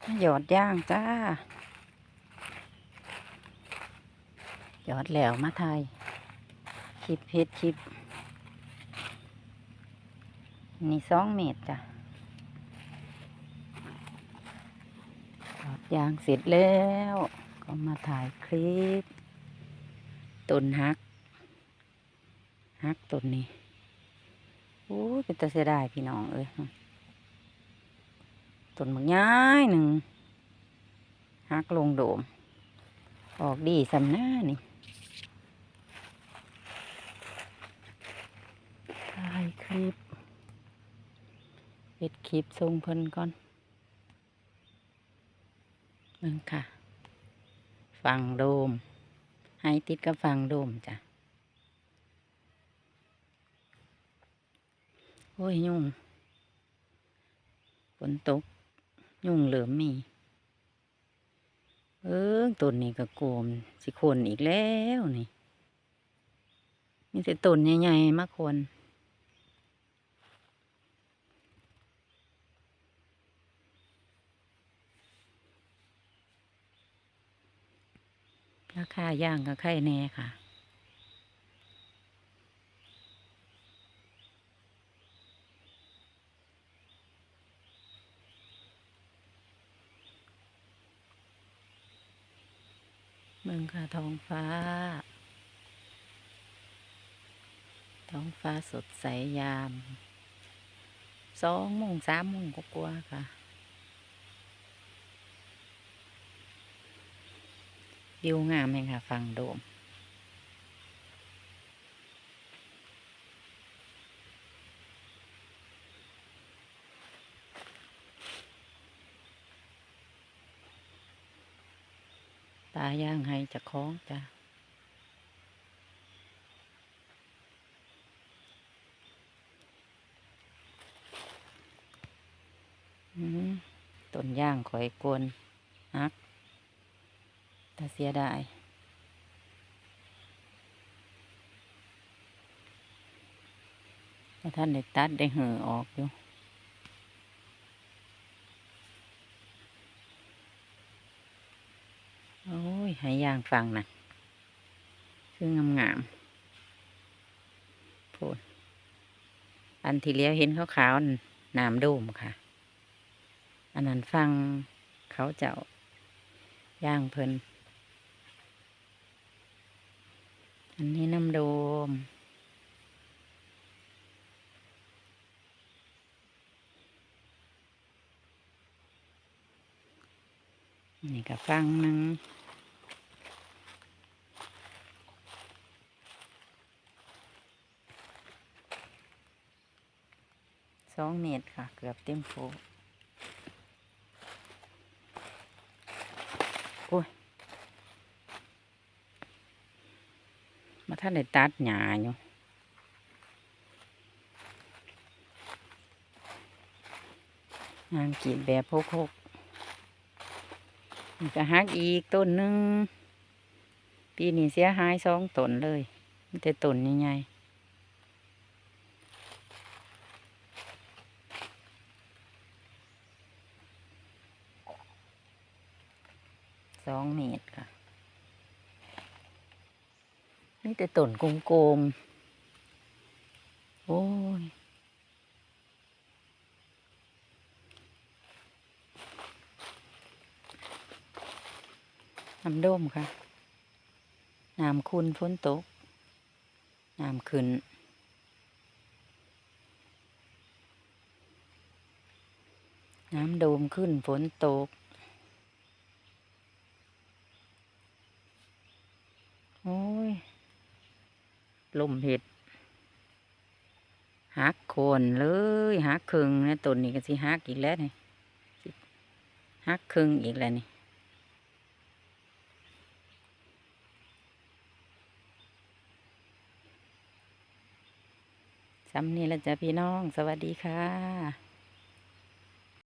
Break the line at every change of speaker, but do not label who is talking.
หยอดย่างจ้า หยอดแล้วมาไทยคลิปเพชรคลิป นี่สองเมตรจ้ะหยอดย่างเสร็จแล้ว ก็มาถ่ายคลิปต้นฮักฮักต้นนี้โอ้เป็นตาเสียดายพี่น้องเอ้ย ต้นบางย้ายหนึ่งฮักลงโดม ออกดีสำหน้านี่ถ่ายคลิปเปิดคลิปทรงเพิ่นก่อนนั่นค่ะฟังโดม ให้ติดกับฟังโดมจ้ะ โอ้ยยุ่งฝนตก ยุ่งเหลือมมี เออต้นนี้ก็โกมสิคนอีกแล้วนี่ มีแต่ต้นใหญ่ๆมากคนราคาย่างก็ไข่แน่ค่ะ มืองค่ะท้องฟ้า ท้องฟ้าสดใสยามสองโมงสามโมงก็กลัวค่ะ ยิวงามเองค่ะ ฟังโดมาย่างให้จะคล้องจ้ะต้นย่างข่อยกวนฮักแต่เสียดายว่าท่านได้ตัดได้เหือออกอยู่ โอ้ ยให้ย่างฟังนะคืองามงามๆพูดอันที่เลี้ยวเห็นขาวๆนั่นน้ำโดมค่ะ อันนั้นฟังเขาเจ้าย่างเพลินอันนี้น้ำโดม นี่ก็ฟังนึ่ง องเมตรค่ะ เกือบเต็มโฟโอ้ย มาท่านได้ตัดหญ้าอยู่งานกรีดแบบพกๆนี่ก็หักอีกต้นหนึ่งปีนี้เสียหายสองต้นเลยมีแต่ต้นใหญ่ๆ องเมตรค่ะนี่แต่ต้นกลมๆ โอ้ยน้ำโดมค่ะ น้ำคุณฝนตก น้ำขึ้นน้ำโดมขึ้นฝนตก โอ้ยลมเห็ดหักโคนเลยหักครึ่งนะต้นนี้ก็สิหักอีกแล้วนี่หักครึ่งอีกแล้วนี่ซ้ำนี่แหละจ้ะพี่น้อง สวัสดีค่ะ